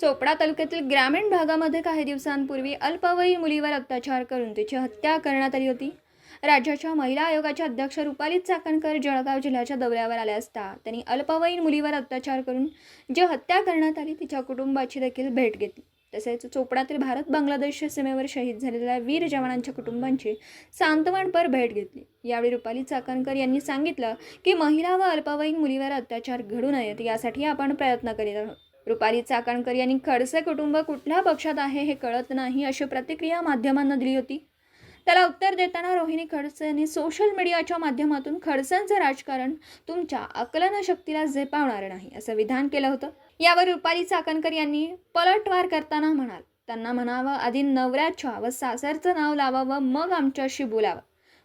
चोपडा तालुक्यातील ग्रामीण भागामध्ये काही दिवसांपूर्वी अल्पवयीन मुलीवर अत्याचार करून तिची हत्या करण्यात आली होती. राज्याच्या महिला आयोगाच्या अध्यक्ष रुपाली चाकणकर जळगाव जिल्ह्याच्या दौऱ्यावर आल्या असता त्यांनी अल्पवयीन मुलीवर अत्याचार करून जी हत्या करण्यात आली तिच्या कुटुंबाची देखील भेट घेतली. तसेच चोपडातील भारत बांगलादेश सीमेवर शहीद झालेल्या वीर जवानांच्या कुटुंबांची सांत्वनपर भेट घेतली. यावेळी रुपाली चाकणकर यांनी सांगितलं की महिला व अल्पवयीन मुलीवर अत्याचार घडू नयेत यासाठी आपण प्रयत्न करीत आहोत. रुपाली चाकणकर यांनी खडसे कुटुंब कुठल्या पक्षात आहे हे कळत नाही अशी प्रतिक्रिया माध्यमांना दिली होती. त्याला उत्तर देताना रोहिणी खडसे यांनी सोशल मीडियाच्या माध्यमातून खडसेंचं राजकारण तुमच्या आकलन शक्तीला झेपावणार नाही असं विधान केलं होतं. यावर रुपाली चाकणकर यांनी पलटवार करताना म्हणाल त्यांना म्हणावं आधी नवऱ्याच्या व सासरचं नाव लावावं मग आमच्याशी बोलावं.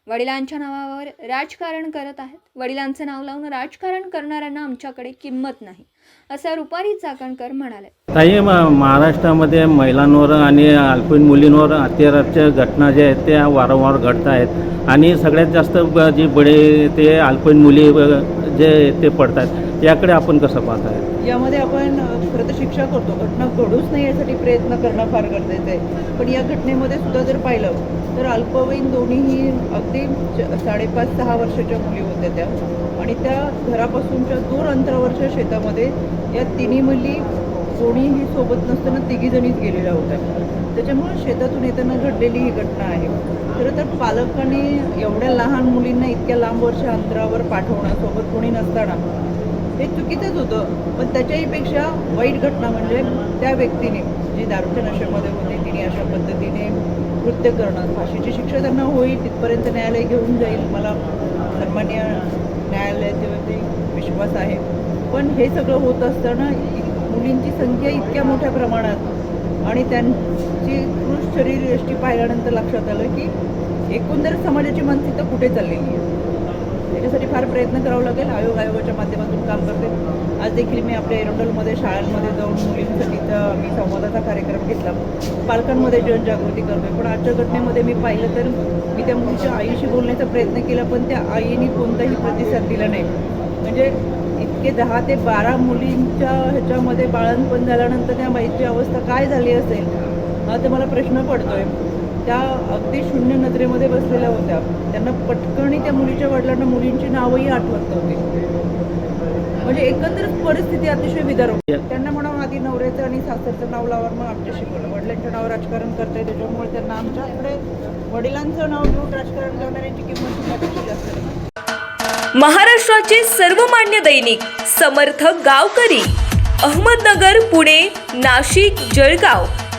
वडिलांच्या नावावर राजकारण करत आहेत. वडिलांचं नाव लावून राजकारण करणाऱ्यांना आमच्याकडे किंमत नाही असं रुपारी चाकणकर म्हणाले. ताई म- महाराष्ट्रामध्ये महिलांवर आणि अल्पवयीन मुलींवर अत्याचाराच्या घटना ज्या आहेत त्या वारंवार घडत आहेत. आणि सगळ्यात जास्त जे बडे ते अल्पवयीन मुली जे ते पडतात. याकडे आपण कसं पाहताय यामध्ये आपण खरं तर शिक्षा करतो. घटना घडूच नाही यासाठी प्रयत्न करणं फार गरजेचं आहे. पण या घटनेमध्ये सुद्धा जर पाहिलं तर अल्पवयीन दोन्हीही अगदी साडेपाच सहा वर्षाच्या मुली होत्या त्या. आणि त्या घरापासूनच्या दूर अंतरावरच्या शेतामध्ये या तिन्ही मुली कोणीही सोबत नसताना तिघीजणीच गेलेल्या होत्या. त्याच्यामुळे शेतातून येताना घडलेली ही घटना आहे. खरं तर पालकांनी एवढ्या लहान मुलींना इतक्या लांब वर्ष अंतरावर पाठवणं सोबत कोणी नसताना हे चुकीचंच होतं. पण त्याच्याहीपेक्षा वाईट घटना म्हणजे त्या व्यक्तीने जी दारूच्या नशेमध्ये होती तिने अशा पद्धतीने कृत्य करणं. फाशीची शिक्षा त्यांना होईल तिथपर्यंत न्यायालय घेऊन जाईल. मला सन्मान्य न्यायालयाच्यावरती विश्वास आहे. पण हे सगळं होत असताना मुलींची संख्या इतक्या मोठ्या प्रमाणात आणि त्यांची कृष शरीर यष्टी पाहिल्यानंतर लक्षात आलं की एकंदर समाजाची मानसिकता कुठे चाललेली आहे? त्याच्यासाठी फार प्रयत्न करावा लागेल. आयोग आयोगाच्या माध्यमातून काम करते. आज देखील मी आपल्या एरोडलमध्ये शाळांमध्ये जाऊन मुलींसाठीचा मी संवादाचा कार्यक्रम घेतला. पालकांमध्ये जनजागृती करतोय. पण आजच्या घटनेमध्ये मी पाहिलं तर मी त्या मुलीच्या आईशी बोलण्याचा प्रयत्न केला पण त्या आईने कोणताही प्रतिसाद दिला नाही. म्हणजे इतके दहा ते बारा मुलींच्या ह्याच्यामध्ये बाळणपण झाल्यानंतर त्या बाईची अवस्था काय झाली असेल? हा तर मला प्रश्न पडतोय. त्या अगदी शून्य नजरेमध्ये बसलेल्या होत्या. त्यांना पटकन त्या मुलीच्या वडिलांना मुलींची नावही आठवत नव्हती. म्हणजे एकंदरच परिस्थिती अतिशय विदारक त्यांना म्हणा आधी नवऱ्याचं आणि सासरचं नाव लावा मग आमच्या शिकवलं वडिलांचं नाव राजकारण करताय त्याच्यामुळे त्यांना आमच्याकडे वडिलांचं नाव घेऊन राजकारण करणाऱ्यांची किंमत जास्त महाराष्ट्राचे सर्वमान्य दैनिक समर्थ गावकरी अहमदनगर पुणे नाशिक जळगाव.